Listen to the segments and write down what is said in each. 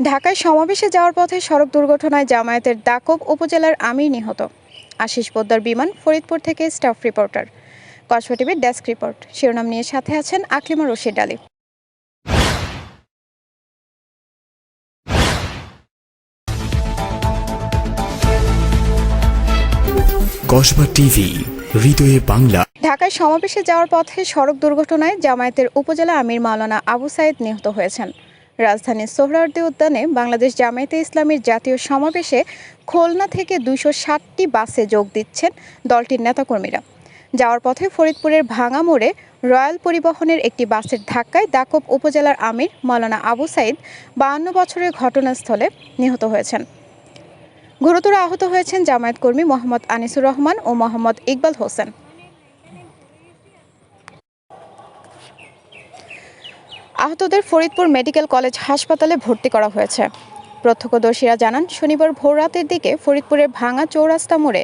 ঢাকায় সমাবেশে যাওয়ার পথে সড়ক দুর্ঘটনায় জামায়াতের দাকব উপজেলার আমির নিহত। আশিস পোদ্দার বিমান ফরিদপুর থেকে স্টাফ রিপোর্টার। কসবা টিভির ডেস্ক রিপোর্ট। শিরোনাম নিয়ে সাথে আছেন আকলিমা রশিদ আলী। কসবা টিভি হৃদয়ে বাংলা। ঢাকায় সমাবেশে যাওয়ার পথে সড়ক দুর্ঘটনায় জামায়াতের উপজেলা আমির মাওলানা আবু সাইদ নিহত হয়েছেন। রাজধানীর সোহরাওয়ার্দী উদ্যানে বাংলাদেশ জামায়াতে ইসলামীর জাতীয় সমাবেশে খুলনা থেকে দুইশো ষাটটি বাসে যোগ দিচ্ছেন দলটির নেতাকর্মীরা। যাওয়ার পথে ফরিদপুরের ভাঙা মোড়ে রয়্যাল পরিবহনের একটি বাসের ধাক্কায় দাকব উপজেলার আমির মাওলানা আবু সাইদ বাহান্ন বছরের ঘটনাস্থলে নিহত হয়েছেন। গুরুতর আহত হয়েছেন জামায়াত কর্মী মোহাম্মদ আনিসুর রহমান ও মোহাম্মদ ইকবাল হোসেন। আহতদের ফরিদপুর মেডিকেল কলেজ হাসপাতালে ভর্তি করা হয়েছে। প্রত্যক্ষদর্শীরা জানান, শনিবার ভোররাতের দিকে ফরিদপুরের ভাঙা চৌরাস্তা মোড়ে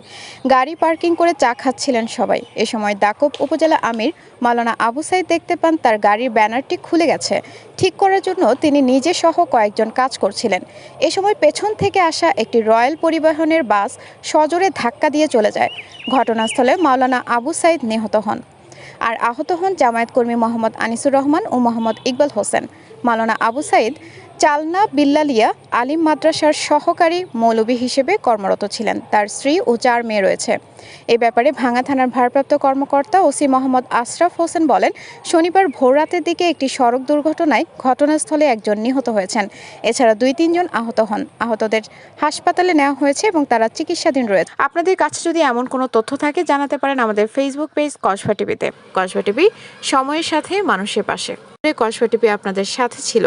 গাড়ি পার্কিং করে চা খাচ্ছিলেন সবাই। এ সময় দাকব উপজেলা আমির মালানা আবু সাইদ দেখতে পান, তার গাড়ির ব্যানারটি খুলে গেছে। ঠিক করার জন্য তিনি নিজে সহ কয়েকজন কাজ করছিলেন। এ সময় পেছন থেকে আসা একটি রয়্যাল পরিবহনের বাস সজোরে ধাক্কা দিয়ে চলে যায়। ঘটনাস্থলে মাওলানা আবু সাইদ নিহত হন। আর আহত হন জামায়াত কর্মী মোহাম্মদ আনিসুর রহমান ও মোহাম্মদ ইকবাল হোসেন। মালানা আবু সাইদ, চালনা বিল্লালিয়া আলিম মাদ্রাসার সহকারী মৌলবী হিসেবে কর্মরত ছিলেন। তার স্ত্রী ও চার মেয়ে রয়েছে। এ ব্যাপারে ভাঙা থানার ভারপ্রাপ্ত কর্মকর্তা ওসি মোহাম্মদ আশরাফ হোসেন বলেন, শনিবার ভোররাতের দিকে একটি সড়ক দুর্ঘটনায় ঘটনাস্থলে একজন নিহত হয়েছেন। এছাড়া দুই তিনজন আহত হন। আহতদের হাসপাতালে নেওয়া হয়েছে এবং তারা চিকিৎসাধীন রয়েছে। আপনাদের কাছে যদি এমন কোনো তথ্য থাকে, জানাতে পারেন আমাদের ফেসবুক পেজ কসবা টিভিতে। কসবা টিভি, সময়ের সাথে মানুষের পাশে। কসবা টিভি আপনাদের সাথে ছিল।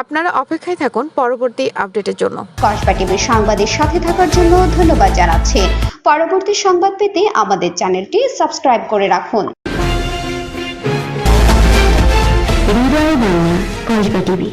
আপনারা অপেক্ষায় থাকুন পরবর্তী আপডেটের জন্য। কসবা টিভির সংবাদের সাথে থাকার জন্য ধন্যবাদ জানাচ্ছি। পরবর্তী সংবাদ পেতে আমাদের চ্যানেলটি সাবস্ক্রাইব করে রাখুন। কসবা টিভি।